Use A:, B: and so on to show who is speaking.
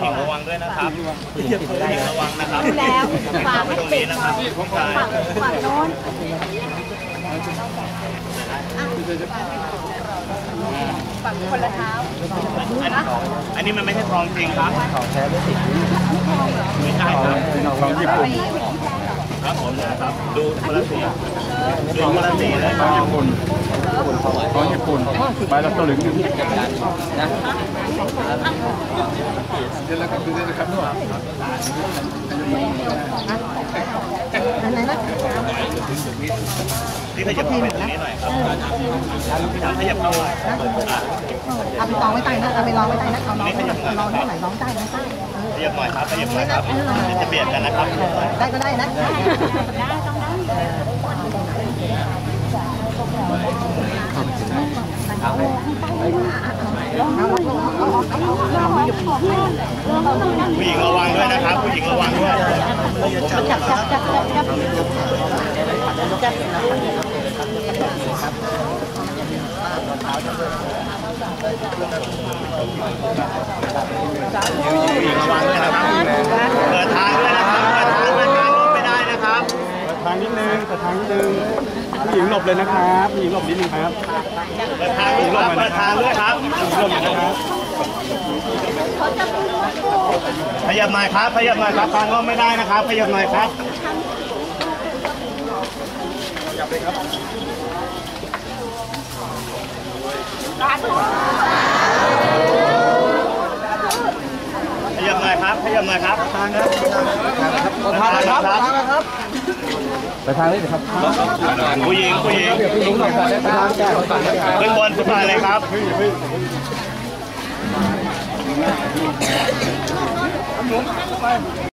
A: ขอระวังด้วยนะครับผู้หญิงระวังนะครับ
B: ดูแล้วฝาก
A: ไว้
B: ให้
A: ตรง
B: ติ
A: นี้
B: ด
A: นะครับผู้ชาย
B: ฝั่งฝั่งโน้นฝั่งคนละเท้า
A: อันอันนี้มันไม่ใช่ทองจริงครับ
C: ของแท้ด้วยสิ
A: ไม่ใช่ครับ
C: ของญี่ปุ่น
A: ครับผมนะครับดูคนละสีดูคนละสีเลย
C: ของญี่ปุ่นของญี่ปุ่นใบละสลึงหนึ่งนะ
B: อันไหนนะ
A: นี่ขยับเข้าไปตรงนี้หน่อยครับขยับเข้ามา
B: เอาไปตองไว้ใต้นะเอาไปรองไว้ใต้นะเอาลองเอาลองที่ไหนลองใต้นะใต้
A: ข ยับหน่อยครับขยับหน่อยครับเดี๋ยวจะเบียดกันนะครับ
B: ได้ก็ได้นะเอาเอาเอาเอา
A: ผู้หญิงระวังด้วยนะครับ ผู้หญิงระวังด้วย
B: จับจับจับจับจับจับ
A: ผู้หญิงระวังด้วยนะครับ เปิดทางด้วยนะครับเปิดทางด้วยทางลงไม่ได้นะครับ
C: เปิดทางนิดนึงเปิดทางนิดนึงผู้หญิงหลบเลยนะครับผู้หญิงหลบนิดนึงครับ
A: เปิดทางด้วยครับเปิดทางด้วยครับ
C: หลบนะครับ
A: ขยับหน่อยครับขยับหน่อยครับทางก็ไม่ได้นะครับขยับหน่อยครับข ยับหน่อยครับขยับหน่อยครับทางครับทางครับ
C: ไปทางนี้ครับ
A: ผู้หญิงผู้หญิง
C: ผู้หญิงหลบไปทางแก้
A: ขึ้นบนสุดท้ายเลยครับ